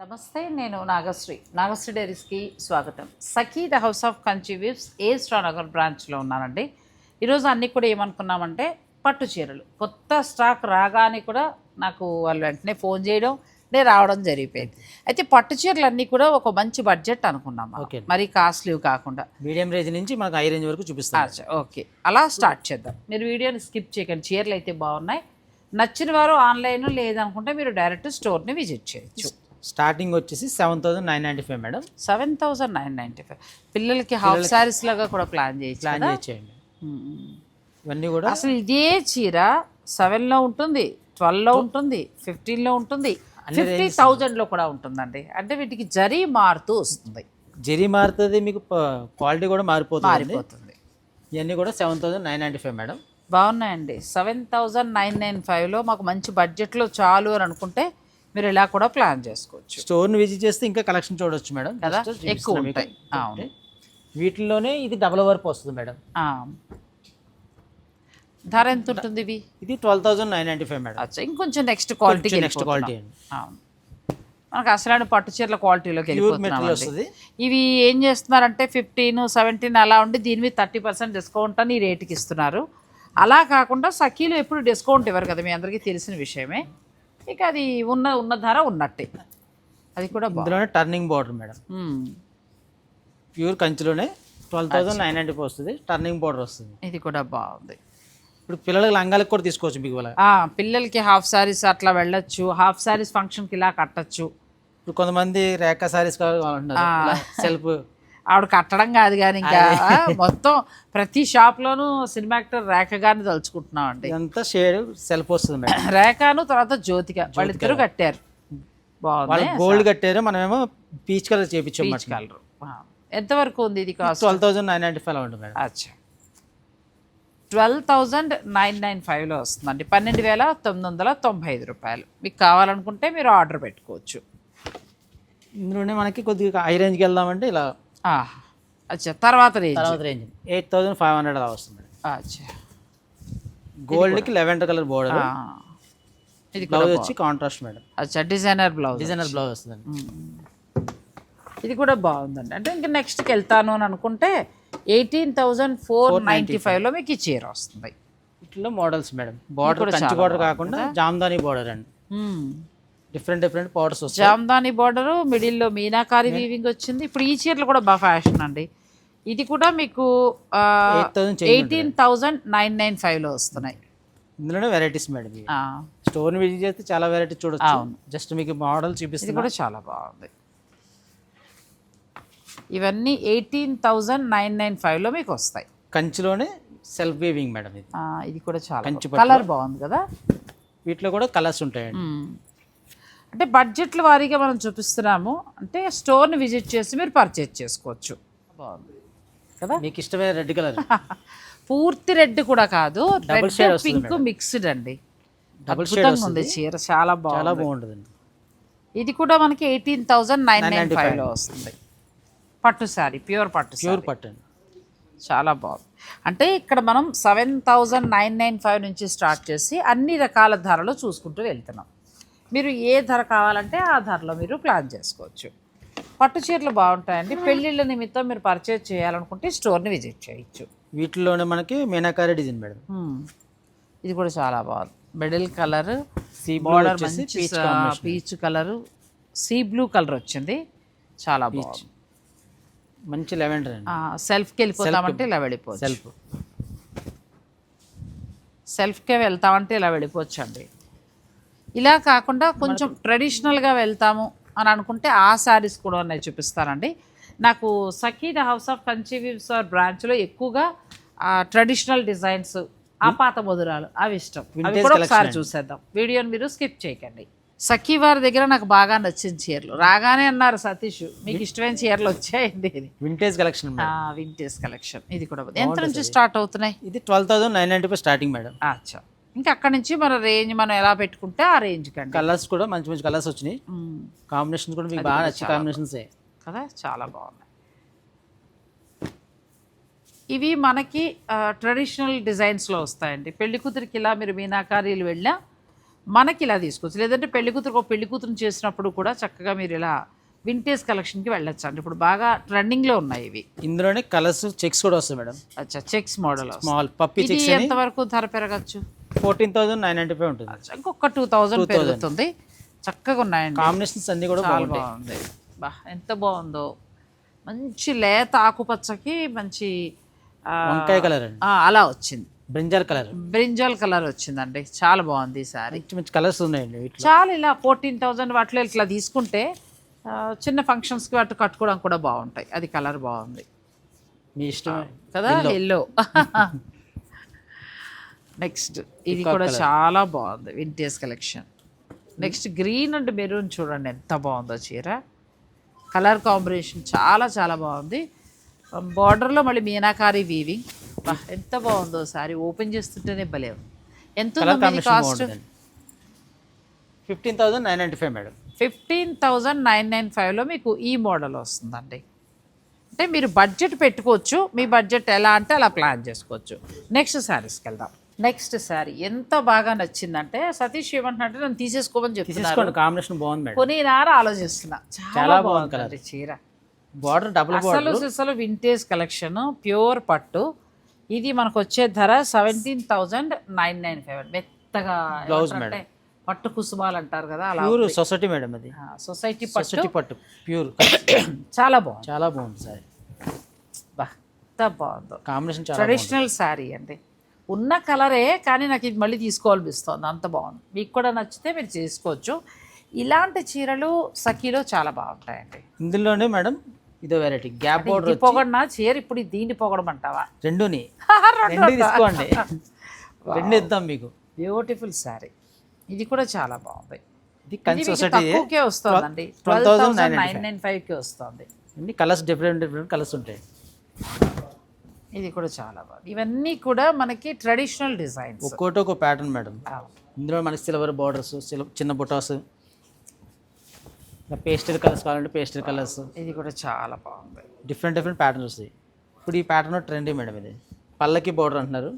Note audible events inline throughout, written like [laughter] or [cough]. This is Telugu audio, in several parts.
నమస్తే నేను నాగశ్రీ. నాగశ్రీ డైరీస్కి స్వాగతం. Sakhi the house of Kanchi weaves A Nagar బ్రాంచ్లో ఉన్నానండి. ఈరోజు అన్నీ కూడా ఏమనుకున్నామంటే పట్టు చీరలు. కొత్త స్టాక్ రాగానే కూడా నాకు వాళ్ళు వెంటనే ఫోన్ చేయడం నేను రావడం జరిగిపోయింది. అయితే పట్టు చీరలు అన్నీ కూడా ఒక మంచి బడ్జెట్ అనుకున్నాం. Okay. మరీ కాస్ట్లీ కాకుండా. మీడియం రేంజ్ నుంచి మనకు హై రేంజ్ వరకు చూపిస్తాం. అచ్చా, ఓకే. అలా స్టార్ట్ చేద్దాం. మీరు వీడియోని స్కిప్ చేయకండి. చీరలు అయితే బాగున్నాయి. నచ్చిన వారు ఆన్లైన్ లేదనుకుంటే మీరు డైరెక్ట్ స్టోర్ని విజిట్ చేయొచ్చు. స్టార్టింగ్ వచ్చేసి seven thousand nine ninety five madam. Seven thousand nine ninety five. పిల్లలకి హాఫ్ శారీస్ లాగా కూడా ప్లాన్ చేయొచ్చు ప్లాన్? చేయండి. ఇవన్నీ కూడా అసలు ఇదే చీర సెవెన్లో ఉంటుంది ట్వెల్వ్లో ఉంటుంది ఫిఫ్టీన్లో ఉంటుంది ఫిఫ్టీ థౌజండ్లో కూడా ఉంటుందండి. అంటే వీటికి జరీ మారుతూ వస్తుంది. జరీ మారుతుంది మీకు క్వాలిటీ కూడా మారిపోతుంది. మారిపోతుంది. ఇవన్నీ కూడా seven thousand nine ninety five madam. బాగున్నాయండి. సెవెన్ థౌజండ్ నైన్ నైన్ ఫైవ్లో మాకు మంచి బడ్జెట్లో చాలు అని అనుకుంటే మీరు ఇలా కూడా ప్లాన్ చేసుకోవచ్చు స్టోర్ని విజిట్ చేస్తే ఇంకా కలెక్షన్ చూడొచ్చు మేడం కదా? ఎక్కువ. ఉంటాయి. అవును. వీటిల్లోనే ఇది డబల్ వర్క్ వస్తుంది మేడం. ధర ఎంత ఉంటుంది ఇవి ఇది twelve thousand nine ninety five madam అచ్చా ఇంకొంచెం నెక్స్ట్ క్వాలిటీ next quality అండి. మనకు అసలు పట్టు చీరల క్వాలిటీలోకి వస్తుంది ఇవి ఏం చేస్తున్నారంటే ఫిఫ్టీన్ సెవెంటీన్ అలా ఉండి దీని మీద థర్టీ పర్సెంట్ డిస్కౌంట్ అని ఈ రేటుకి ఇస్తున్నారు అలా కాకుండా సఖీలు ఎప్పుడు డిస్కౌంట్ ఇవ్వరు కదా మీ అందరికీ తెలిసిన విషయమే ఇక అది ఉన్న ఉన్న ధర ఉన్నట్టే. అది కూడా ఇందులోనే టర్నింగ్ బార్డర్ మేడం. ప్యూర్ కంచిలోనే ట్వెల్వ్ థౌసండ్ నైన్ ఫైవ్ వస్తుంది. టర్నింగ్ బార్డర్ వస్తుంది. ఇది కూడా బాగుంది. ఇప్పుడు పిల్లలకి లంగాలకు కూడా తీసుకోవచ్చు మీకు పిల్లలకి హాఫ్ శారీస్ అట్లా వెళ్ళొచ్చు. హాఫ్ శారీస్ ఫంక్షన్కి ఇలా కట్టచ్చు. ఇప్పుడు కొంతమంది రేఖా సారీస్ సెల్ఫ్ ఆవిడ కట్టడం కాదు కానీ ఇంకా మొత్తం ప్రతి షాప్లోనూ సినిమా యాక్టర్ రేఖ గారిని తలుచుకుంటున్నాం అండి ఇదంతా షేడ్ సెల్ఫ్ వస్తుంది [clears throat] రేఖను తర్వాత జ్యోతిక. వాళ్ళిద్దరూ కట్టారు. బాగుంది. గోల్డ్ కట్టారు మనమేమో పీచ్ కలర్ చేపించాం పీచ్ కలర్. ఎంతవరకు ఉంది ఇది cost twelve thousand nine ninety five ఉంటుంది మేడం. అచ్చా. ట్వెల్వ్ థౌజండ్ నైన్ నైన్ ఫైవ్లో వస్తుందండి. పన్నెండు వేల తొమ్మిది వందల తొంభై ఐదు రూపాయలు. మీకు కావాలనుకుంటే మీరు ఆర్డర్ పెట్టుకోవచ్చు. ఇందులోనే మనకి కొద్దిగా హై రేంజ్కి వెళ్దామంటే ఇలా అచ్చా తర్వాత రేంజ్. తర్వాత range. Eight thousand five hundred అలా వస్తుంది. అచ్చా. గోల్డ్కి లెవెండర్ కలర్ బోర్డర్. ఆ. ఇది కూడా బ్లౌజ్ వచ్చి కాంట్రాస్ట్ మేడం. అచ్చా డిజైనర్ బ్లౌజ్ డిజైనర్ బ్లౌజ్ వస్తుందండి. ఇది కూడా బాగుందండి. అంటే ఇంకా నెక్స్ట్కి వెళ్తాను అని అనుకుంటే ఎయిటీన్ థౌజండ్ ఫోర్ నైంటీ ఫైవ్లో మీకు ఈ చీర వస్తుంది. ఇట్లా models madam. Border Kanchi border కాకుండా జామ్దాని బార్డర్ అండి. డిఫరెంట్ డిఫరెంట్ బార్డర్స్ వస్తాయి. జామ్దాని బార్డరు మిడిల్లో మీనాకారి వీవింగ్ వచ్చింది. ఇప్పుడు ఈ చీరలు కూడా బాగా ఫ్యాషన్ అండి. ఇది కూడా మీకు ఎయిటీన్ థౌజండ్ నైన్ నైన్ ఫైవ్లో వస్తున్నాయి. ఇందులోనే వెరైటీస్ మేడం స్టోర్ని విజిట్ చేస్తే చాలా వెరైటీ చూడొచ్చు. జస్ట్ మీకు మోడల్ ఇది చూపిస్తున్నా కూడా చాలా బాగుంది. ఇవన్నీ ఎయిటీన్ థౌజండ్ నైన్ నైన్ ఫైవ్లో మీకు వస్తాయి. కంచిలోనే సెల్ఫ్ వీవింగ్ మేడం ఇది. ఇది కూడా చాలా కంచి కలర్ బాగుంది కదా? వీటిలో కూడా కలర్స్ ఉంటాయండి. అంటే బడ్జెట్ల వారీగా మనం చూపిస్తున్నాము. అంటే స్టోర్ని విజిట్ చేసి మీరు పర్చేజ్ చేసుకోవచ్చు. బాగుంది. కదా? మీకు ఇష్టమైన రెడ్ కలర్. [laughs] పూర్తి రెడ్ కూడా కాదు. రెడ్ పింక్ మిక్స్డ్ అండి. అద్భుతంగా ఉంది. చీర చాలా చాలా బాగుంది. బాగుంటుందండి. ఇది కూడా మనకి ఎయిటీన్ థౌజండ్ నైన్ నైన్ ఫైవ్లో వస్తుంది. పట్టు శారీ ప్యూర్ పట్టు ప్యూర్ పట్టు అండి. చాలా బాగుంది. అంటే ఇక్కడ మనం seven thousand nine nine five నుంచి స్టార్ట్ చేసి అన్ని రకాల ధరలు చూసుకుంటూ వెళ్తున్నాం. మీరు ఏ ధర కావాలంటే ఆ ధరలో మీరు ప్లాన్ చేసుకోవచ్చు. పట్టు చీరలు బాగుంటాయండి. పెళ్ళిళ్ళ నిమిత్తం మీరు పర్చేజ్ చేయాలనుకుంటే స్టోర్ని విజిట్ చేయొచ్చు. వీటిలోనే మనకి మీనాకారి డిజైన్ మేడం. ఇది కూడా చాలా బాగుంది. మిడిల్ కలర్ సీ బార్డర్ మంచి peach colour sea blue colour వచ్చింది. చాలా బాగుంది. మంచి లెవెండర్ సెల్ఫ్కి వెళ్ళిపోతామంటే ఇలా వెళ్ళిపోవచ్చు. సెల్ఫ్ సెల్ఫ్కే వెళ్తామంటే ఇలా వెళ్ళిపోవచ్చు అండి. ఇలా కాకుండా కొంచెం ట్రెడిషనల్గా వెళ్తాము అని అనుకుంటే ఆ శారీస్ కూడా ఉన్నాయి చూపిస్తానండి. నాకు సఖీద హౌస్ ఆఫ్ కన్సీవ్స్ బ్రాంచ్లో ఎక్కువగా ట్రెడిషనల్ డిజైన్స్ ఆ పాత మధురాలు అవి ఇష్టం. అవి కూడా ఒకసారి. చూసేద్దాం. వీడియోని మీరు స్కిప్ చేయకండి. సఖీ వారి దగ్గర నాకు బాగా నచ్చిన చీరలు. రాగానే అన్నారు సతీష్ మీకు ఇష్టమైన చీరలు వచ్చాయండి ఇది వింటేజ్ కలెక్షన్ వింటేజ్ కలెక్షన్ ఇది కూడా. ఎంత నుంచి స్టార్ట్ అవుతున్నాయి? ఇది twelve thousand nine ninety five starting madam అచ్చా. ఇంకా అక్కడ నుంచి మన రేంజ్ మనం ఎలా పెట్టుకుంటే ఆ రేంజ్ కండి. కలర్స్ కూడా మంచి మంచి కలర్స్ వచ్చినాయి. మ్మ్. కాంబినేషన్స్ కూడా మీకు బాగా నచ్చే కాంబినేషన్సే కదా? చాలా బాగున్నాయి ఇవి మనకి ట్రెడిషనల్ డిజైన్స్లో వస్తాయండి. పెళ్ళి కూతురికి ఇలా మీరు మీనాకారీలు వెళ్ళినా మనకి ఇలా తీసుకోవచ్చు. లేదంటే పెళ్ళి కూతురు ఒక పెళ్ళి కూతురు చేసినప్పుడు కూడా చక్కగా మీరు ఇలా వింటేజ్ కలెక్షన్కి వెళ్ళొచ్చు అండి. ఇప్పుడు బాగా ట్రెండింగ్లో ఉన్నాయి ఇవి. ఇందులోనే కలర్స్ చెక్స్ కూడా వస్తాయి మేడం. అచ్చా చెక్స్ మోడల్ స్మాల్ పప్పి చెక్స్ అని. ఎంతవరకు ధర పెరగచ్చు? Fourteen thousand nine ninety five ఉంటుంది. అచ్చా, ఇంకొక టూ థౌజండ్ పెరుగుతుంది. చక్కగా ఉన్నాయండి. కాంబినేషన్స్ అన్ని కూడా బాగుంది. బా ఎంత బాగుందో. మంచి లేత ఆకుపచ్చకి మంచి వంకాయ కలర్ అండి. ఆ, అలా వచ్చింది. బ్రింజాల్ కలర్ బ్రింజాల్ కలర్ వచ్చిందండి. చాలా బాగుంది ఈ సారీ. మంచి కలర్స్ ఉన్నాయండి చాలా ఇలా ఫోర్టీన్ థౌజండ్ వాటిలో ఇట్లా తీసుకుంటే చిన్న ఫంక్షన్స్కి వాటి కట్టుకోవడం కూడా బాగుంటాయి. అది కలర్ బాగుంది. మీ ఇష్టం కదా? ఎల్లో నెక్స్ట్ [laughs] ఇది కూడా చాలా బాగుంది vintage collection next green and maroon చూడండి ఎంత బాగుందో చీర. కలర్ కాంబినేషన్ చాలా చాలా బాగుంది. బార్డర్లో మళ్ళీ మీనాకారి వీవింగ్ ఎంత బాగుందో సారీ ఓపెన్ చేస్తుంటేనే భలే ఎంత cost fifteen thousand nine ninety five madam fifteen thousand nine nine ఫైవ్లో మీకు ఈ మోడల్ వస్తుందండి. అంటే మీరు బడ్జెట్ పెట్టుకోవచ్చు మీ బడ్జెట్ ఎలా అంటే అలా ప్లాన్ చేసుకోవచ్చు. నెక్స్ట్ శారీస్కి వెళ్దాం. నెక్స్ట్ శారీ ఎంత బాగా నచ్చిందంటే సతీష్ ఏమంటున్నట్టు నన్ను తీసేసుకోమని తీసుకోండి కాంబినేషన్ బాగుంది మేడం. కొని నారా ఆలోచిస్తున్నా. చాలా బాగుంది చీర. బార్డర్ డబుల్ అసలు అసలు వింటేజ్ కలెక్షన్ ప్యూర్ పట్టు. ఇది మనకు వచ్చే ధర seventeen thousand nine nine five మెత్తగా ఏమంటారంటే పట్టు కుసుమాలు అంటారు కదా అలా ప్యూర్ సొసైటీ మేడం అది. సొసైటీ పట్టు. సొసైటీ పట్టు ప్యూర్. చాలా బాగుంది. చాలా బాగుంది సార్. ఎంత బాగుందో. కాంబినేషన్ ట్రెడిషనల్ శారీ అండి. ఉన్న కలరే కానీ నాకు ఇది మళ్ళీ తీసుకోవాలనిపిస్తుంది అంత బాగుంది. మీకు కూడా నచ్చితే మీరు చేసుకోవచ్చు. ఇలాంటి చీరలు సఖీలో చాలా బాగుంటాయండి. ఇందులోనే మేడం ఇదో వెరైటీ గ్యాప్ బోర్డర్ పొగడనా? చీర ఇప్పుడు దీన్ని పొగడమంటావా? రెండుని. [laughs] రెండు తీసుకోండి. [laughs] రెండు ఇద్దాం మీకు. బ్యూటిఫుల్ శారీ ఇది కూడా చాలా బాగుంది. ఇది తక్కువకే వస్తుందండి. ట్వెల్వ్ థౌసండ్ నైన్ నైన్ ఫైవ్కి వస్తుంది. అన్ని కలర్స్ డిఫరెంట్ డిఫరెంట్ కలర్స్ ఉంటాయి. ఇది కూడా చాలా బాగుంది. ఇవన్నీ కూడా మనకి ట్రెడిషనల్ డిజైన్స్ ఒక్కోటి ఒక ప్యాటర్న్ మేడం ఇందులో మనకి సిల్వర్ బార్డర్స్ చిన్న బుటాస్ పేస్టల్ కలర్స్ కావాలంటే పేస్టల్ కలర్స్ ఇది కూడా చాలా బాగుంది. డిఫరెంట్ డిఫరెంట్ ప్యాటర్న్స్ వస్తాయి. ఇప్పుడు ఈ ప్యాటర్న్ ట్రెండీ మేడం ఇది. పల్లకి బార్డర్ అంటున్నారు.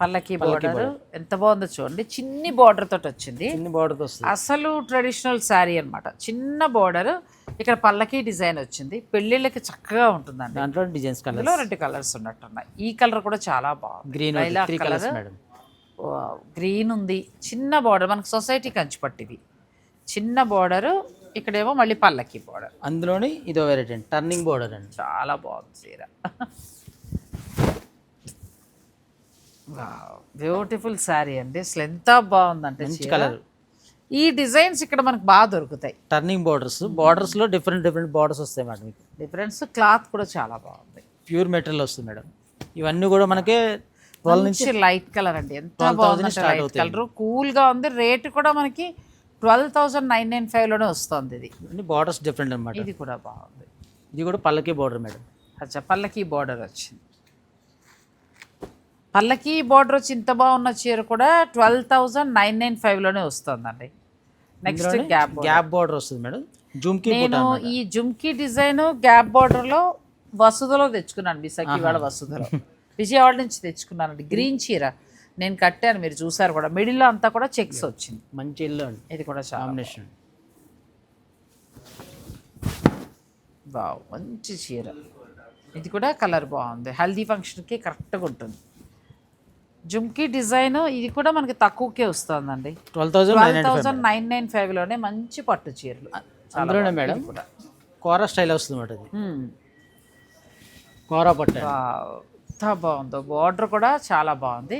పల్లకి బార్డర్ ఎంత బాగుందో చూడండి. చిన్ని బార్డర్ తోటి వచ్చింది. చిన్న వస్తుంది. అసలు ట్రెడిషనల్ శారీ అన్నమాట. చిన్న బార్డర్ ఇక్కడ పల్లకి డిజైన్ వచ్చింది. పెళ్ళిళ్ళకి చక్కగా ఉంటుందండి. దాంట్లో డిజైన్స్ కలర్ రెండు కలర్స్ ఉన్నట్టున్నాయి. ఈ కలర్ కూడా చాలా బాగుంది గ్రీన్ కలర్ గ్రీన్ ఉంది. చిన్న బార్డర్ మనకు సొసైటీ కంచిపట్టివి చిన్న బార్డర్ ఇక్కడేమో మళ్ళీ పల్లకి బార్డర్ అందులోని ఇదో వెరైటీ అండి. టర్నింగ్ బార్డర్ అండి. చాలా బాగుంది చీర. [laughs] బ్యూటిఫుల్ శారీ అండి. అసలు ఎంత బాగుందంటే మంచి. కలర్ ఈ డిజైన్స్ ఇక్కడ మనకు బాగా దొరుకుతాయి. టర్నింగ్ బార్డర్స్ బార్డర్స్లో డిఫరెంట్ డిఫరెంట్ బార్డర్స్ వస్తాయి మేడం మీకు. డిఫరెన్స్ క్లాత్ కూడా చాలా బాగుంది. ప్యూర్ మెటీరియల్ వస్తుంది మేడం. ఇవన్నీ కూడా మనకి ట్వెల్వ్ నుంచి లైట్ కలర్ అండి. ఎంత 12,000 బాగుంది లైట్. కలర్ కూల్గా ఉంది. రేట్ కూడా మనకి ట్వెల్వ్ థౌసండ్ నైన్ నైన్ ఫైవ్లోనే వస్తుంది ఇది. బార్డర్స్ డిఫరెంట్ అనమాట ఇది కూడా బాగుంది. ఇది కూడా పల్లకి బార్డర్ మేడం. అచ్చా పల్లకి బార్డర్ వచ్చింది. పల్లకి బార్డర్ వచ్చి ఇంత బాగున్న చీర కూడా ట్వెల్వ్ థౌజండ్ నైన్ నైన్ ఫైవ్లోనే వస్తుందండి. నెక్స్ట్ గ్యాప్ గ్యాప్ బార్డర్ వస్తుంది మేడం. జూమ్కి నేను ఈ జుమ్కీ డిజైన్ గ్యాప్ బార్డర్లో వసుధలో తెచ్చుకున్నాను మీ సఖివాడ వసుధలో. విజయవాడ నుంచి తెచ్చుకున్నానండి. గ్రీన్ చీర. నేను కట్టాను మీరు చూసారు కూడా. మిడిల్లో అంతా కూడా చెక్స్ వచ్చింది. మంచి ఇల్లు అండి. ఇది కూడా కాంబినేషన్ బాగు మంచి చీర. ఇది కూడా కలర్ బాగుంది. హల్దీ ఫంక్షన్కి కరెక్ట్గా ఉంటుంది. జుమ్కీ డిజైన్ ఇది కూడా మనకి తక్కువకే వస్తుందండి. ట్వెల్వ్ థౌసండ్ నైన్ నైన్ ఫైవ్లోనే మంచి పట్టు చీరలు. అందులోనే మేడం కోరా స్టైల్ వస్తుంది. కోరా పట్ట. ఎంత బాగుందో. బార్డర్ కూడా చాలా బాగుంది.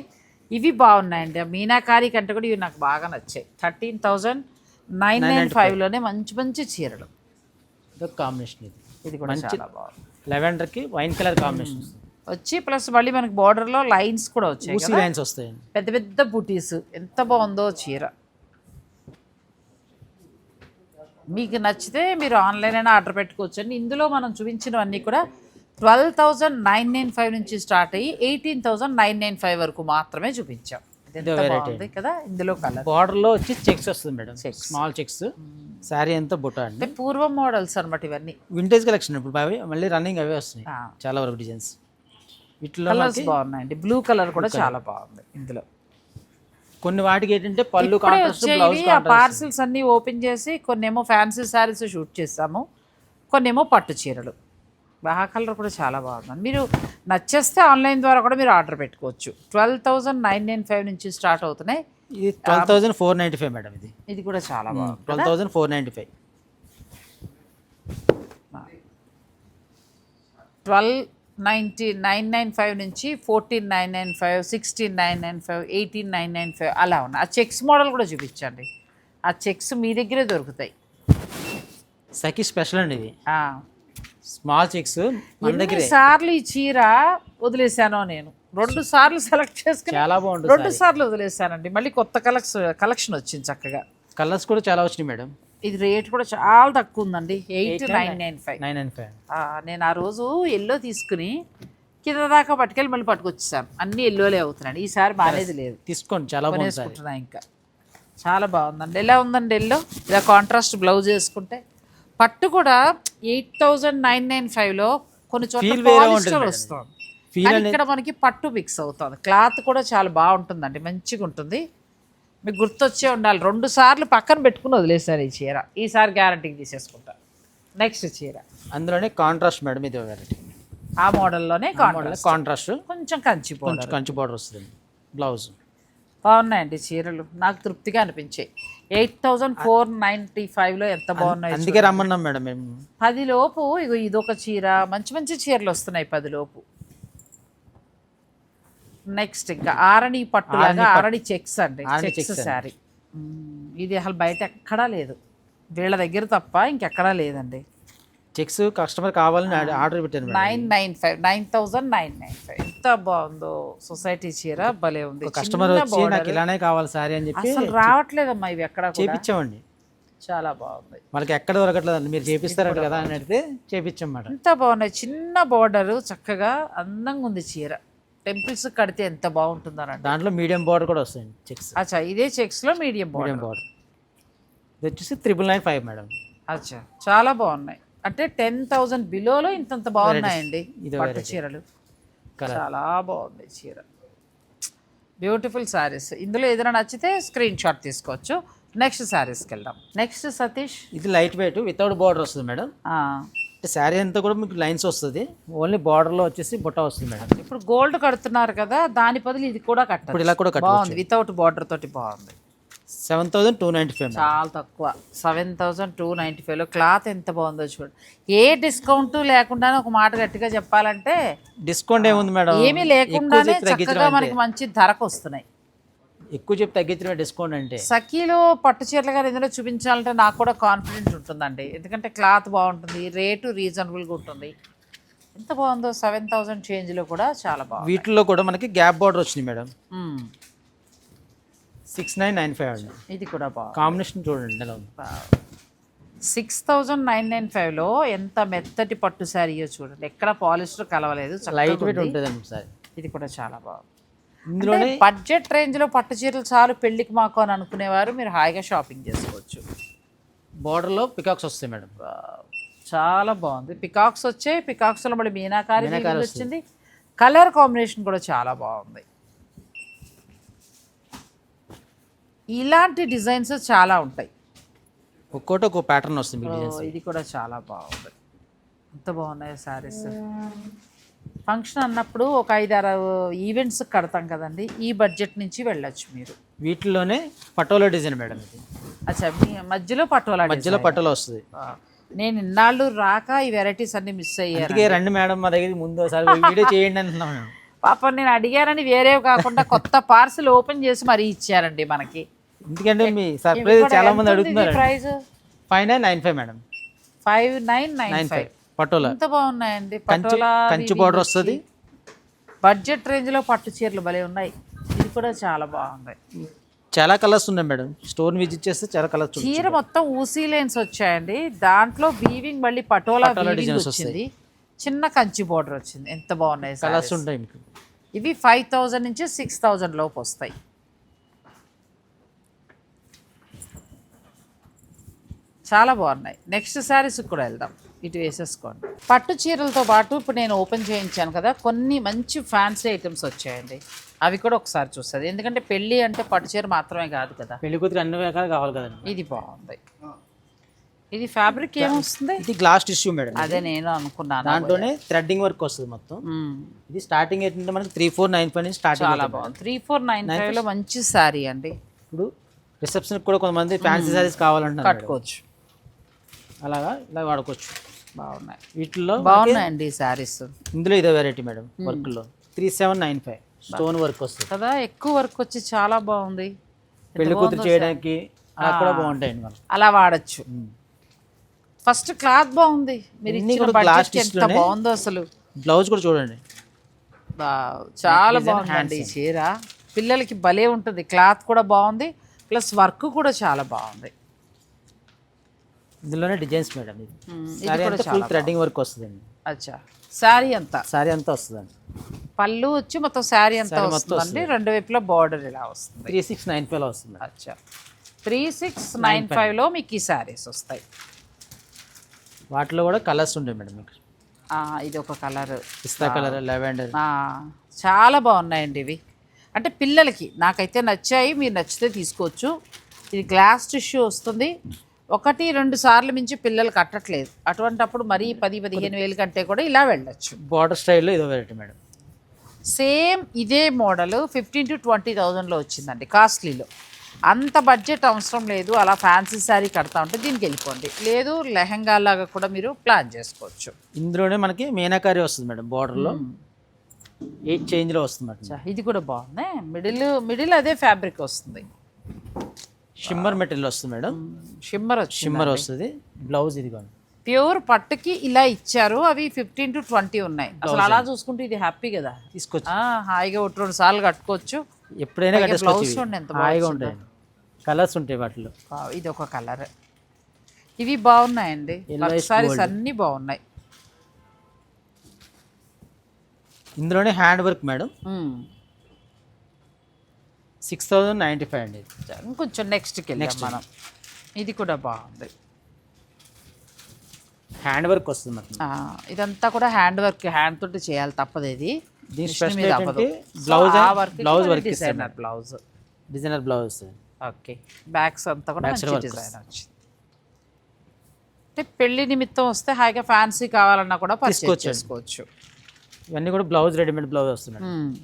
ఇవి బాగున్నాయండి. మీనాకారి కంటే కూడా ఇవి నాకు బాగా నచ్చాయి. థర్టీన్ థౌజండ్ నైన్ నైన్ ఫైవ్లోనే మంచి మంచి చీరలు. కాంబినేషన్ ఇది. ఇది కూడా చాలా బాగుంది. లెవెండర్కి వైన్ కలర్ కాంబినేషన్ వచ్చి ప్లస్ మళ్ళీ మనకి బార్డర్లో లైన్స్ కూడా వచ్చాయి లైన్స్ వస్తాయండి. పెద్ద పెద్ద బుటీస్. ఎంత బాగుందో చీర. మీకు నచ్చితే మీరు ఆన్లైన్ అయినా ఆర్డర్ పెట్టుకోవచ్చు అండి ఇందులో మనం చూపించినవన్నీ కూడా twelve thousand nine nine five నుంచి స్టార్ట్ అయ్యి eighteen thousand nine nine five వరకు మాత్రమే చూపించాం. ఎంత కదా? ఇందులో కలర్ బార్డర్లో వచ్చి చెక్స్ వస్తుంది మేడం. Small checks. శారీ అంతా బుట్ట అంటే పూర్వం మోడల్స్ అనమాట ఇవన్నీ. వింటేజ్ కలెక్షన్ ఇప్పుడు అవి మళ్ళీ రన్నింగ్ అవే వస్తున్నాయి. చాలా వరకు డిజైన్స్. వీటిలో కలర్స్ బాగున్నాయండి. బ్లూ కలర్ కూడా చాలా బాగుంది ఇందులో. కొన్ని వాటికి ఏంటంటే పళ్ళు కాంట్రాస్ట్ ఆ పార్సిల్స్ అన్నీ ఓపెన్ చేసి కొన్నేమో ఫ్యాన్సీ శారీస్ షూట్ చేస్తాము కొన్నేమో పట్టు చీరలు. ఆ కలర్ కూడా చాలా బాగుంది. మీరు నచ్చేస్తే ఆన్లైన్ ద్వారా కూడా మీరు ఆర్డర్ పెట్టుకోవచ్చు. Twelve thousand nine nine five నుంచి స్టార్ట్ అవుతున్నాయి. ఇది twelve thousand four ninety five madam ఇది. ఇది కూడా చాలా బాగుంది twelve thousand four ninety five twelve ninety nine nine five నుంచి fourteen nine nine five sixteen nine nine five eighteen nine nine five అలా ఉన్నాయి. ఆ చెక్స్ మోడల్ కూడా చూపించండి. ఆ చెక్స్ మీ దగ్గరే దొరుకుతాయి. సఖీ స్పెషల్ అండి ఇది. స్మాల్ చెక్స్ మన దగ్గరే. సార్లు ఈ చీర వదిలేశానో నేను. రెండు సార్లు సెలెక్ట్ చేసుకుని చాలా బాగుంటుంది రెండు సార్లు వదిలేశానండి. మళ్ళీ కొత్త కలెక్షన్ కలెక్షన్ వచ్చింది చక్కగా. కలర్స్ కూడా చాలా వచ్చినాయి మేడం. ఇది రేట్ కూడా చాలా తక్కువ ఉందండి. Eight nine nine five nine nine five నేను ఆ రోజు ఎల్లో తీసుకుని కింద దాకా పట్టుకెళ్ళి మళ్ళీ పట్టుకొచ్చేసాను. అన్ని ఎల్లోలే అవుతున్నాను ఈసారి బాగానేది లేదు. తీసుకోండి. చాలా కొనేసుకుంటున్నా ఇంకా. చాలా బాగుందండి. ఎలా ఉందండి ఎల్లో ఇలా కాంట్రాస్ట్ బ్లౌజ్ వేసుకుంటే. పట్టు కూడా ఎయిట్ థౌజండ్ నైన్ నైన్ ఫైవ్లో కొన్ని చోట్ల. వస్తుంది. ఇక్కడ మనకి పట్టు మిక్స్ అవుతుంది. క్లాత్ కూడా చాలా బాగుంటుందండి. మంచిగా ఉంటుంది మీకు గుర్తొచ్చే ఉండాలి. రెండు సార్లు పక్కన పెట్టుకుని వదిలేసారు ఈ చీర. ఈసారి గ్యారంటీకి తీసేసుకుంటా. నెక్స్ట్ చీర. అందులోనే కాంట్రాస్ట్ మేడం ఇది వెరైటీ ఆ మోడల్లోనే కాంట్రాస్ట్ కాంట్రాస్ట్ కొంచెం కంచి కొంచెం. కంచి బార్డర్ వస్తుంది. బ్లౌజ్ బాగున్నాయండి చీరలు. నాకు తృప్తిగా అనిపించాయి. ఎయిట్ థౌజండ్ ఫోర్ నైంటీ ఫైవ్లో ఎంత బాగున్నాయి అందుకే రమ్మన్నాం మేడం మేము. పది లోపు ఇగో ఇదొక చీర. మంచి మంచి చీరలు వస్తున్నాయి పది లోపు. నెక్స్ట్ ఇంకా ఆరణి పట్టు. లాగా ఆరణి చెక్స్ అండి. చెక్స్. శారీ. ఇది అసలు బయట ఎక్కడా లేదు. వీళ్ళ దగ్గర తప్ప ఇంకెక్కడా లేదండి. చెక్స్ కస్టమర్ కావాలని ఆర్డర్- పెట్టాను nine nine five nine thousand nine nine five. ఎంత బాగుందో సొసైటీ చీర భలే ఉంది. కస్టమర్ వచ్చి. నాకు ఇలానే కావాలి సారీ అని చెప్పి అసలు రావట్లేదమ్మా ఇవి ఎక్కడ కూడా. చేపించామండి చాలా బాగుంది. వాళ్ళకి ఎక్కడ దొరకట్లేదండి. మీరు చేపిస్తారంట కదా అని అడిగితే చేపించాం మేడం. ఎంత బాగున్నాయి. చిన్న బార్డర్ చక్కగా అందంగా ఉంది చీర. టెంపుల్స్ కడితే ఎంత బాగుంటుందనండి. దాంట్లో మీడియం బార్డర్ కూడా వస్తాయండి చెక్స్. అచ్చా ఇదే చెక్స్లో మీడియం బార్డర్ మీడియం బార్డర్ ఇది వచ్చేసి త్రిబుల్ నైన్ ఫైవ్ మేడం. అచ్చా చాలా బాగున్నాయి. అంటే టెన్ థౌజండ్ బిలోలో ఇంతంత బాగున్నాయండి ఇది పట్టు చీరలు. చాలా బాగుంది చీర. బ్యూటిఫుల్ శారీస్ ఇందులో ఏదైనా నచ్చితే స్క్రీన్ షాట్ తీసుకోవచ్చు. నెక్స్ట్ శారీస్కి వెళ్దాం. నెక్స్ట్ సతీష్ ఇది లైట్ వెయిట్ వితౌట్ బార్డర్ వస్తుంది మేడం. ఆ, అంటే శారీ అంతా కూడా మీకు లైన్స్ వస్తుంది. ఓన్లీ బార్డర్లో వచ్చేసి బుట్ట వస్తుంది మేడం. ఇప్పుడు గోల్డ్ కడుతున్నారు కదా దాని బదులు ఇది కూడా ఇప్పుడు కట్టాలి ఇలా కూడా కట్టవచ్చు బాగుంది. వితౌట్ బార్డర్ తోటి బాగుంది. Seven thousand two ninety five చాలా తక్కువ. సెవెన్ థౌజండ్ టూ నైంటీ ఫైవ్లో క్లాత్ ఎంత బాగుందో చూడండి ఏ డిస్కౌంట్ లేకుండానే ఒక మాట గట్టిగా చెప్పాలంటే డిస్కౌంట్ ఏముంది మేడం? ఏమీ ఎక్కువ తగ్గించడం అంతే. మనకి మంచి ధరకు వస్తున్నాయి. ఎక్కువ చెప్పి తగ్గించడం డిస్కౌంట్ అంటే. సఖీలో పట్టు చీరలు గారు ఇందులో చూపించాలంటే నాకు కూడా కాన్ఫిడెంట్ ఉంటుందండి. ఎందుకంటే క్లాత్ బాగుంటుంది రేటు రీజనబుల్గా ఉంటుంది. ఎంత బాగుందో సెవెన్ థౌజండ్ చేంజ్లో కూడా చాలా బాగుంది. వీటిల్లో కూడా మనకి గ్యాప్ బార్డర్ వచ్చింది madam. Six nine nine five అండి. ఇది కూడా బాగుంది. కాంబినేషన్ చూడండి ఎలా ఉంది. సిక్స్ థౌజండ్ నైన్ నైన్ ఫైవ్లో ఎంత మెత్తటి పట్టు శారీయో చూడండి. ఎక్కడ పాలిస్టర్ కలవలేదు లైట్ వెయిట్. ఉంటుందండి సార్. ఇది కూడా చాలా బాగుంది. ఇందులోనే బడ్జెట్ రేంజ్లో పట్టు చీరలు చాలు పెళ్ళికి మాకు అని అనుకునేవారు. మీరు హాయిగా షాపింగ్ చేసుకోవచ్చు. బార్డర్లో పికాక్స్ వస్తాయి మేడం. చాలా బాగుంది. పికాక్స్ వచ్చాయి పికాక్స్లో మళ్ళీ మీనాకారి వచ్చింది. కలర్ కాంబినేషన్ కూడా చాలా బాగుంది. ఇలాంటి డిజైన్స్ చాలా ఉంటాయి. ఒక్కోటి ఒక్కో ప్యాటర్న్ వస్తుంది ఇది కూడా చాలా బాగుంది. ఎంత బాగున్నాయి శారీస్. ఫంక్షన్ అన్నప్పుడు ఒక ఐదారు ఈవెంట్స్ కడతాం కదండి. ఈ బడ్జెట్ నుంచి వెళ్ళొచ్చు మీరు. వీటిలోనే పటోలా డిజైన్ మేడం ఇది. అచ్చా మీ మధ్యలో పటోలా మధ్యలో పటోలా వస్తుంది. design. నేను ఇన్నాళ్ళు రాక ఈ వెరైటీస్ అన్ని మిస్ అయ్యాను. అందుకే రండి మేడం మా దగ్గర ముందు ఒకసారి వీడియో చేయండి అంటున్నాం మేము. పాపం నేను అడిగానని వేరేవి కాకుండా కొత్త పార్సిల్ ఓపెన్ చేసి మరీ ఇచ్చారండి మనకి. ఎందుకంటే మీ సర్ప్రైజ్ చాలా మంది అడుగుతున్నారు. Price five nine nine five madam. Five nine nine nine five. Five. Patola? ఎంత బాగున్నాయండి. కంచి పటోలా కంచి బార్డర్ వస్తుంది? బడ్జెట్ రేంజ్లో పట్టు చీరలు భలే ఉన్నాయి. ఇది కూడా చాలా బాగుంది. చాలా కలర్స్ ఉన్నాయి మేడం. స్టోర్ విజిట్ చేస్తే చాలా కలర్స్ చీర మొత్తం ఊసీ లైన్స్ వచ్చాయండి. దాంట్లో వీవింగ్ మళ్ళీ పటోలా designs వచ్చింది. చిన్న కంచి బోర్డర్ వచ్చింది. ఎంత బాగున్నాయి కలర్స్. ఉంటాయి మీకు. ఇవి ఫైవ్ థౌజండ్ నుంచి సిక్స్ థౌజండ్ లోపు వస్తాయి. చాలా బాగున్నాయి. నెక్స్ట్ శారీస్ కూడా వెళ్దాం. ఇటు వేసేసుకోండి. పట్టు చీరలతో పాటు ఇప్పుడు నేను ఓపెన్ చేయించాను కదా కొన్ని మంచి ఫ్యాన్సీ ఐటమ్స్ వచ్చాయండి. అవి కూడా ఒకసారి చూస్తుంది ఎందుకంటే పెళ్ళి అంటే పట్టు చీర మాత్రమే కాదు కదా. పెళ్ళి కూతురు అన్ని రకాలు కావాలి కదండి ఇది బాగుంది. ఇది ఫ్యాబ్రిక్ ఏమొస్తుంది? ఇది గ్లాస్ టిష్యూ మేడం అదే నేను అనుకున్నాను దాంట్లోనే థ్రెడ్డింగ్ వర్క్ వస్తుంది మొత్తం. ఇది స్టార్టింగ్ ఏంటంటే మనకి త్రీ ఫోర్ నైన్ ఫైవ్ నుంచి స్టార్టింగ్ చాలా బాగుంది. త్రీ ఫోర్ నైన్ ఫైవ్లో మంచి శారీ అండి. ఇప్పుడు రిసెప్షన్ కూడా కొంతమంది ఫ్యాన్సీ సారీస్ కావాలంటున్నారు మేడం. కట్టుకోవచ్చు. అలాగా ఇలా వాడుకోవచ్చు. బాగున్నాయి. వీటిల్లో బాగున్నాయండి శారీస్. ఇందులో ఇదే వెరైటీ మేడం వర్క్లో three seven nine five stone work వస్తుంది. కదా ఎక్కువ వర్క్ వచ్చి చాలా బాగుంది. పెళ్ళి కూతురు చేయడానికి అలా కూడా బాగుంటాయండి మనం అలా వాడచ్చు. ఫస్ట్ క్లాత్ బాగుంది. మీరు ఇచ్చిన బడ్జెట్ ఎంత. బాగుందో అసలు. బ్లౌజ్ కూడా చూడండి. చాలా బాగుందండి ఈ చీర. పిల్లలకి భలే ఉంటుంది. క్లాత్ కూడా బాగుంది. ప్లస్ వర్క్ కూడా చాలా బాగుంది. ఇందులోనే డిజైన్స్ మేడం ఇది. సారీ కూడా అంతా ఫుల్ థ్రెడ్డింగ్ వర్క్ వస్తుందండి. అచ్చా. శారీ అంతా? సారీ అంతా వస్తుందండి. పళ్ళు వచ్చి మొత్తం శారీ అంతా వస్తుందండి. రెండు వైపులా బార్డర్ ఇలా వస్తుంది. త్రీ సిక్స్ నైన్ ఫైవ్ వస్తుంది. అచ్చా. త్రీ సిక్స్ నైన్ ఫైవ్లో మీకు ఈ శారీస్ వస్తాయి. వాటిలో కూడా కలర్స్ ఉంటాయి మేడం మీకు. ఆ, ఇది ఒక కలర్. పిస్తా కలర్ లెవెండర్? చాలా బాగున్నాయండి ఇవి. అంటే పిల్లలకి నాకైతే నచ్చాయి మీరు నచ్చితే తీసుకోవచ్చు. ఇది గ్లాస్ టిష్యూ వస్తుంది. ఒకటి రెండు సార్లు మించి పిల్లలు కట్టట్లేదు. అటువంటప్పుడు మరీ పది పదిహేను వేలు కంటే కూడా ఇలా వెళ్ళొచ్చు. బార్డర్ స్టైల్లో ఇదో వెరైటీ మేడం. సేమ్ ఇదే మోడల్ ఫిఫ్టీన్ టు ట్వంటీ థౌజండ్లో వచ్చిందండి కాస్ట్లీలో. అంత బడ్జెట్ అవసరం లేదు అలా ఫ్యాన్సీ శారీ కడతా ఉంటే దీనికి వెళ్ళిపోండి. లేదు లెహంగా లాగా కూడా మీరు ప్లాన్ చేసుకోవచ్చు. ఇందులోనే మనకి మీనాకారి వస్తుంది మేడం బార్డర్లో. ఎయిట్ చేంజ్లో వస్తుంది మేడం. ఇది కూడా బాగుంది. మిడిల్ మిడిల్ అదే ఫ్యాబ్రిక్ వస్తుంది. షిమ్మర్ మెటీరియల్ వస్తుంది మేడం. షిమ్మర్ షిమ్మర్ వస్తుంది. బ్లౌజ్ ఇది ప్యూర్ పట్టుకి ఇలా ఇచ్చారు. అవి ఫిఫ్టీన్ టు ట్వంటీ ఉన్నాయి. అసలు అలా చూసుకుంటే ఇది హ్యాపీ కదా. తీసుకొచ్చి. ఆ, హాయిగా ఒకటి రెండు సార్లు కట్టుకోవచ్చు. ఎప్పుడైనా బ్లౌజ్ ఎంత హాయిగా ఉంటాయి కలర్స్ ఉంటాయి వాటిలో. ఇది ఒక కలర్ ఇవి బాగున్నాయండి. సారీస్. అన్నీ బాగున్నాయి. ఇందులోనే hand work madam. Six thousand ninety five అండి. ఇంకొంచెం నెక్స్ట్కి వెళ్ళాం మనం. ఇది కూడా బాగుంది. హ్యాండ్ వర్క్ వస్తుంది మనకి ఇదంతా కూడా హ్యాండ్ వర్క్ హ్యాండ్ తోటి చేయాలి తప్పదు ఇది. Blouse blouse work designer blouse. Designer blouse okay. Bags అంతా కూడా వచ్చింది. అంటే పెళ్ళి నిమిత్తం వస్తే హాయిగా ఫ్యాన్సీ కావాలన్నా కూడా. చేసుకోవచ్చు. ఇవన్నీ కూడా బ్లౌజ్ రెడీమేడ్ బ్లౌజ్ వస్తుంది మేడం మ్మ్.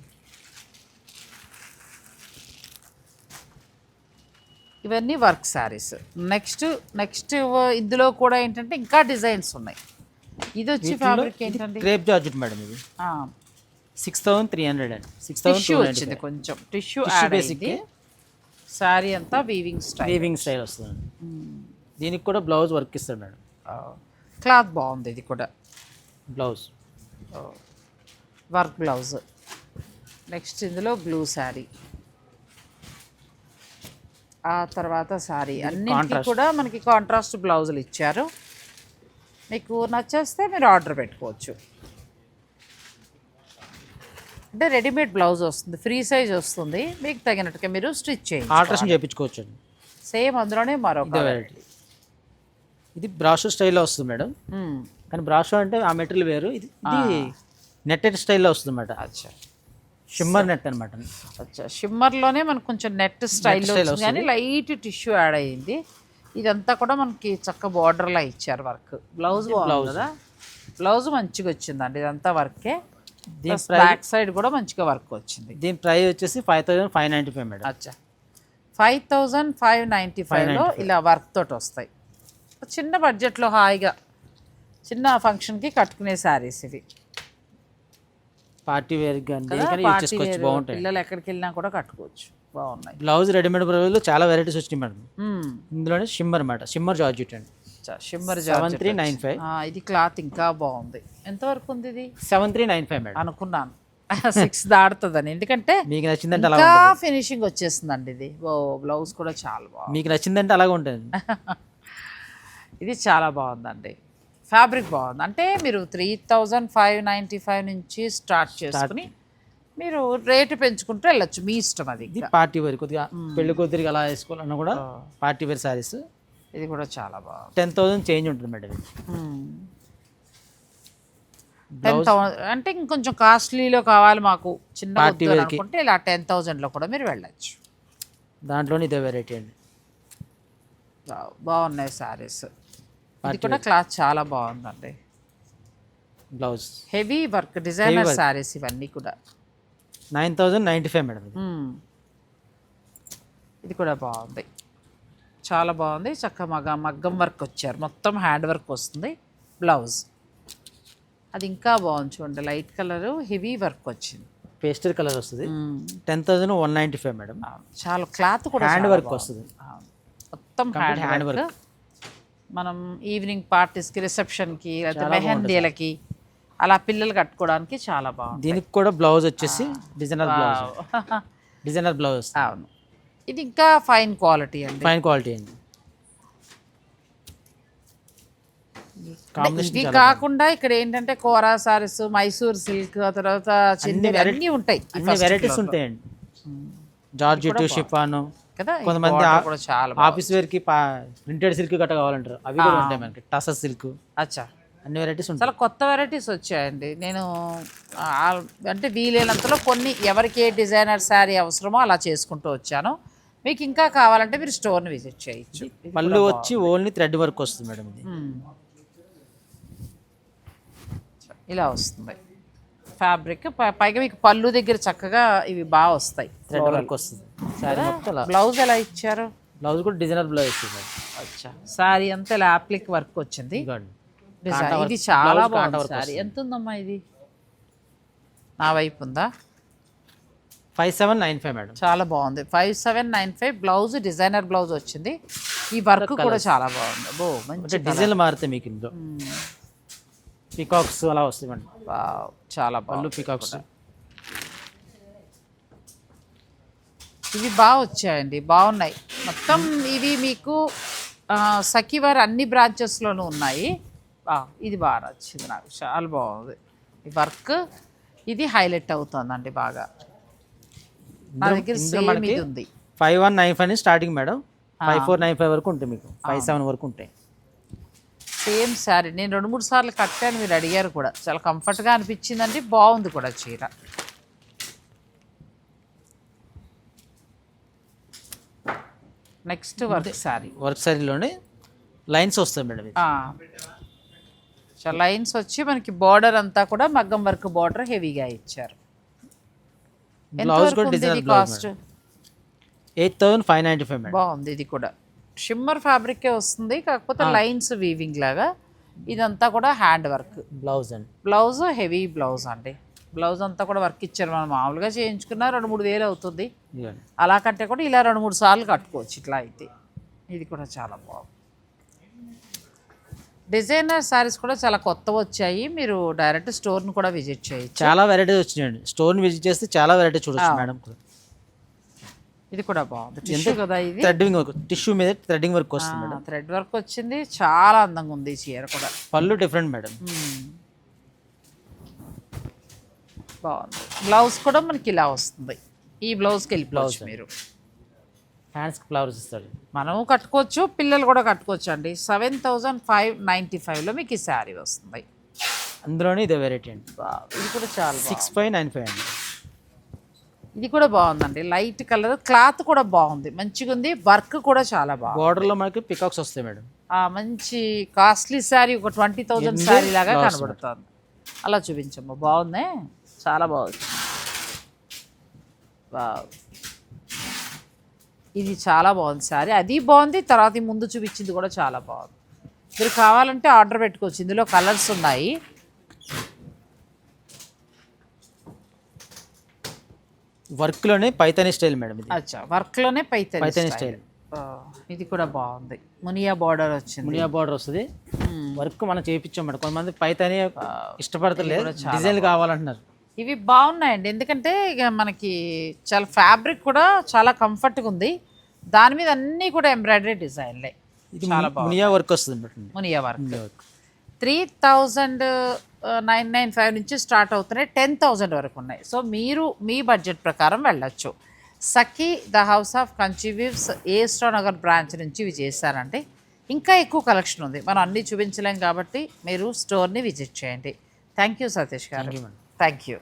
ఇవన్నీ వర్క్ శారీస్. నెక్స్ట్ నెక్స్ట్ ఇందులో కూడా ఏంటంటే ఇంకా డిజైన్స్ ఉన్నాయి. ఇది వచ్చి ఫ్యాబ్రిక్ ఏంటండి? క్రేప్ జార్జెట్ మేడం ఇది. సిక్స్ థౌసండ్ త్రీ హండ్రెడ్ అండి. సిక్స్ టిష్యూ వచ్చింది కొంచెం. టిష్యూ అయింది. శారీ అంతా వీవింగ్ స్టైల్ వీవింగ్ స్టైల్ వస్తుంది దీనికి కూడా బ్లౌజ్ వర్క్ ఇస్తాడు మేడం. క్లాత్ బాగుంది ఇది కూడా. బ్లౌజ్. వర్క్ బ్లౌజ్ నెక్స్ట్ ఇందులో బ్లూ శారీ ఆ తర్వాత శారీ అన్నింటికి. కూడా మనకి కాంట్రాస్ట్ బ్లౌజులు ఇచ్చారు. మీకు నచ్చేస్తే మీరు ఆర్డర్ పెట్టుకోవచ్చు. అంటే రెడీమేడ్ బ్లౌజ్ వస్తుంది ఫ్రీ సైజ్ వస్తుంది. మీకు తగినట్టుగా మీరు స్టిచ్ చేయండి ఆల్ట్రేషన్ చేయించుకోవచ్చు సేమ్ అందులోనే మరొక ఇదే వెరైటీ ఇది బ్రాషో స్టైల్లో వస్తుంది మేడం. మ్మ్. కానీ బ్రాషో అంటే ఆ మెటీరియల్ వేరు. ఇది నెట్టెడ్ స్టైల్లో వస్తుంది అన్నమాట. అచ్చా. షిమ్మర్ నెట్ అనమాట అచ్చా షిమ్మర్లోనే మనకు కొంచెం నెట్ స్టైల్లో కానీ లైట్ టిష్యూ యాడ్ అయ్యింది. ఇదంతా కూడా మనకి చక్క బార్డర్లా ఇచ్చారు వర్క్. బ్లౌజ్ కదా? బ్లౌజ్ మంచిగా వచ్చిందండి ఇదంతా వర్కే. దీని బ్యాక్ సైడ్ కూడా మంచిగా వర్క్ వచ్చింది. దీని ప్రైస్ వచ్చేసి five thousand five ninety five madam. అచ్చా. ఫైవ్ థౌజండ్ ఫైవ్ నైంటీ ఫైవ్లో ఇలా వర్క్ తోటి వస్తాయి. చిన్న బడ్జెట్లో హాయిగా చిన్న ఫంక్షన్కి కట్టుకునే శారీస్ ఇవి. పార్టీ వేర్ కానీ యూజ్ చేసుకోవచ్చు బాగుంటాయి. పిల్లలు ఎక్కడికి వెళ్ళినా కూడా కట్టుకోవచ్చు. బాగున్నాయి. బ్లౌజ్ రెడీమేడ్ బ్లౌజ్లో చాలా వెరైటీస్ వచ్చినాయి మేడం. ఇందులోనే షిమ్మర్ అనమాట షిమ్మర్ జార్జెట్ అండి. Shimmer seven three nine five. ఇది క్లాత్ ఇంకా బాగుంది. ఎంతవరకు ఉంది ఇది? Seven three nine five madam. అనుకున్నాను. [laughs] సిక్స్ దాడుతుందని ఎందుకంటే మీకు నచ్చిందంటే అలా ఫినిషింగ్ వచ్చేస్తుందండి ఇది. ఓ బ్లౌజ్ కూడా చాలా బాగుంది. మీకు నచ్చిందంటే అలాగే ఉంటుంది. [laughs] ఇది చాలా బాగుందండి. ఫ్యాబ్రిక్ బాగుంది. అంటే మీరు three thousand five ninety five నుంచి స్టార్ట్ చేసుకుని మీరు రేటు పెంచుకుంటూ వెళ్ళొచ్చు. మీ ఇష్టం అది ఇది పార్టీ వేర్ కొద్దిగా పెళ్ళి కూతురికి అలా వేసుకోవాలన్నా కూడా పార్టీ వేర్ శారీస్. ఇది కూడా చాలా బాగుంది. టెన్ థౌసండ్ చేంజ్ ఉంటుంది మేడం. టెన్ థౌసండ్ అంటే ఇంకొంచెం కాస్ట్లీలో కావాలి మాకు చిన్న కి. అనుకుంటే ఇలా టెన్ థౌజండ్లో కూడా మీరు వెళ్ళచ్చు. దాంట్లోనే ఇదే వెరైటీ అండి. బాగున్నాయి శారీస్. ఇది కూడా క్లాత్ చాలా బాగుందండి. Blouse. Heavy work designer saris ఇవన్నీ కూడా. Nine thousand ninety five madam ఇది. కూడా బాగుంది. చాలా బాగుంది. చక్క మగ మగ్గం వర్క్ వచ్చారు. మొత్తం హ్యాండ్ వర్క్ వస్తుంది. బ్లౌజ్. అది ఇంకా బాగుంది చూడండి. లైట్ కలర్ హెవీ వర్క్ వచ్చింది. పేస్టల్ కలర్ వస్తుంది. Ten thousand one ninety five madam. చాలా క్లాత్ కూడా హ్యాండ్ వర్క్. వస్తుంది. మొత్తం హ్యాండ్ హ్యాండ్ వర్క్. మనం ఈవినింగ్ పార్టీస్కి రిసెప్షన్కి లేకపోతే మెహందీలకి అలా పిల్లలు కట్టుకోవడానికి చాలా బాగుంది దీనికి కూడా బ్లౌజ్ వచ్చేసి డిజైనర్ బ్లౌజ్ డిజైనర్ బ్లౌజ్ అవును. ఇది ఇంకా ఫైన్ క్వాలిటీ అండి. ఫైన్ క్వాలిటీ అండి. ఇవి కాకుండా ఇక్కడ ఏంటంటే కోరా సారీస్ మైసూర్ సిల్క్ ఆ తర్వాత చిన్ని అన్నీ ఉంటాయి అన్ని వెరైటీస్. ఉంటాయండి. జార్జెట్ షిఫాను కదా? కొంతమంది కూడా చాలా ఆఫీస్ వేర్కి ప్రింటెడ్ సిల్క్ గట్ట కావాలంటారు. అవి కూడా ఉంటాయి మనకి. టసర్ సిల్క్ అచ్చా. అన్ని వెరైటీస్ ఉంటాయి. చాలా కొత్త వెరైటీస్ వచ్చాయండి. నేను అంటే వీలైనంతలో కొన్ని ఎవరికి ఏ డిజైనర్ శారీ అవసరమో అలా చేసుకుంటూ వచ్చాను. మీకు ఇంకా కావాలంటే మీరు స్టోర్ని విజిట్ చేయొచ్చు. పళ్ళు వచ్చి ఓన్లీ థ్రెడ్ వర్క్ వస్తుంది మేడం ఇది. ఇలా వస్తుంది. ఫ్యాబ్రిక్ పైగా మీకు పళ్ళు దగ్గర చక్కగా ఇవి బాగా వస్తాయి. థ్రెడ్ వర్క్ వస్తుంది. సారీ మొత్తం అలా బ్లౌజ్ ఎలా ఇచ్చారు? బ్లౌజ్ కూడా డిజైనర్ బ్లౌజ్ అచ్చా. సారీ అంతా ఇలా అప్లిక్ వర్క్ వచ్చింది. డిజైన్ ఇది చాలా బాగుంది సారీ. ఎంత ఉందమ్మా ఇది? నా వైపు ఉందా? Five seven nine five madam. చాలా బాగుంది. Five seven nine five blouse designer blouse వచ్చింది. ఈ వర్క్ కూడా చాలా బాగుంది. బో మంచి అంటే డిజైన్లు మారుతాయి మీకు ఇందులో. పికాక్స్ అలా వస్తాయి మేడం చాలా పళ్ళు పికాక్స్. ఇవి బాగా వచ్చాయండి బాగున్నాయి. మొత్తం ఇవి మీకు సఖివారి అన్ని బ్రాంచెస్లోనూ ఉన్నాయి. ఇది బాగా నచ్చింది నాకు చాలా బాగుంది. ఈ వర్క్ ఇది హైలైట్ అవుతుందండి బాగా. నా దగ్గర సేమ్ ఇది ఉంది. Five one nine five starting madam. Five four nine five వరకు ఉంటాయి మీకు. ఫైవ్ సెవెన్ వరకు ఉంటాయి. సేమ్ శారీ. నేను రెండు మూడు సార్లు కట్టాను మీరు అడిగారు కూడా. చాలా కంఫర్ట్గా అనిపించిందండి బాగుంది కూడా చీర. నెక్స్ట్ వర్క్ శారీ వర్క్ సారీలోనే లైన్స్ వస్తాయి మేడం చాలా లైన్స్ వచ్చి మనకి బార్డర్ అంతా కూడా మగ్గం వర్క్ బార్డర్ హెవీగా ఇచ్చారు. బ్లౌజ్ కూడా cost eight thousand five ninety five బాగుంది ఇది కూడా. షిమ్మర్ ఫ్యాబ్రికే వస్తుంది కాకపోతే లైన్స్ వీవింగ్ లాగా. ఇదంతా కూడా హ్యాండ్ వర్క్ బ్లౌజ్ అండి. బ్లౌజ్ హెవీ బ్లౌజ్ అండి. బ్లౌజ్ అంతా కూడా వర్క్ ఇచ్చారు మనం మామూలుగా చేయించుకున్నా రెండు మూడు వేలు అవుతుంది. అలా కంటే కూడా ఇలా రెండు మూడు సార్లు కట్టుకోవచ్చు ఇట్లా అయితే. ఇది కూడా చాలా బాగుంది. డిజైనర్ శారీస్ కూడా చాలా కొత్త వచ్చాయి మీరు డైరెక్ట్ స్టోర్ని కూడా విజిట్ చేయొచ్చు. చాలా వెరైటీస్ వచ్చినాయండి. స్టోర్ విజిట్ చేస్తే చాలా వెరైటీ చూడొచ్చు మేడం ఇది కూడా బాగుంది. టిష్యూ కదా ఇది? థ్రెడ్డింగ్ వర్క్ టిష్యూ మీద థ్రెడ్డింగ్ వర్క్ వస్తుంది మేడం. థ్రెడ్ వర్క్ వచ్చింది. చాలా అందంగా ఉంది ఈ చీర కూడా. పళ్ళు డిఫరెంట్ మేడం. బాగుంది. బ్లౌజ్ కూడా మనకి ఇలా వస్తుంది. ఈ బ్లౌజ్కి వెళ్ళిపోవచ్చు మీరు. హ్యాండ్స్ ఫ్లవర్స్ ఇస్తాడు మనము కట్టుకోవచ్చు పిల్లలు కూడా కట్టుకోవచ్చు అండి. సెవెన్ థౌజండ్ ఫైవ్ నైంటీ ఫైవ్లో మీకు ఈ శారీ వస్తుంది. అందులోనే ఇదే వెరైటీ అండి. ఇది కూడా చాలా సిక్స్ ఫైవ్ నైన్ ఫైవ్ అండి. ఇది కూడా బాగుందండి. లైట్ కలర్ క్లాత్ కూడా బాగుంది. మంచిగా ఉంది వర్క్ కూడా చాలా బాగుంది. బార్డర్లో మనకి పికాక్స్ వస్తాయి మేడం. ఆ మంచి కాస్ట్లీ శారీ ఒక ట్వంటీ థౌజండ్ శారీ లాగా కనబడుతుంది. అలా చూపించమ్మా. బాగుంది? చాలా బాగుంది. ఇది చాలా బాగుంది శారీ. అది బాగుంది తర్వాత ముందు చూపించింది కూడా చాలా బాగుంది. మీరు కావాలంటే ఆర్డర్ పెట్టుకోవచ్చు. ఇందులో కలర్స్ ఉన్నాయి. వర్క్లోనే పైతానీ స్టైల్ మేడం ఇది. అచ్చా వర్క్లోనే పైతే పైతానీ స్టైల్. ఇది కూడా బాగుంది. మునియా బార్డర్ వచ్చింది. మునియా బార్డర్ వస్తుంది. వర్క్ మనం చేయించాం మేడం. కొంతమంది పైతానీ ఇష్టపడతలేదు. డిజైన్ కావాలంటున్నారు. ఇవి బాగున్నాయండి. ఎందుకంటే ఇక మనకి చాలా ఫ్యాబ్రిక్ కూడా చాలా కంఫర్ట్గా ఉంది. దాని మీద అన్నీ కూడా ఎంబ్రాయిడరీ డిజైన్లే. ఇది మునియా వర్క్ వస్తుంది మునియా work. Muniya work. Three thousand nine nine five నుంచి స్టార్ట్ అవుతున్నాయి. టెన్ థౌజండ్ వరకు ఉన్నాయి. సో మీరు మీ బడ్జెట్ ప్రకారం వెళ్ళొచ్చు. Sakhi the house of Kanchi weaves A Nagar branch నుంచి ఇవి చేశారంటే ఇంకా ఎక్కువ కలెక్షన్ ఉంది. మనం అన్నీ చూపించలేం కాబట్టి మీరు స్టోర్ని విజిట్ చేయండి. Thank you Satish garu. Thank you.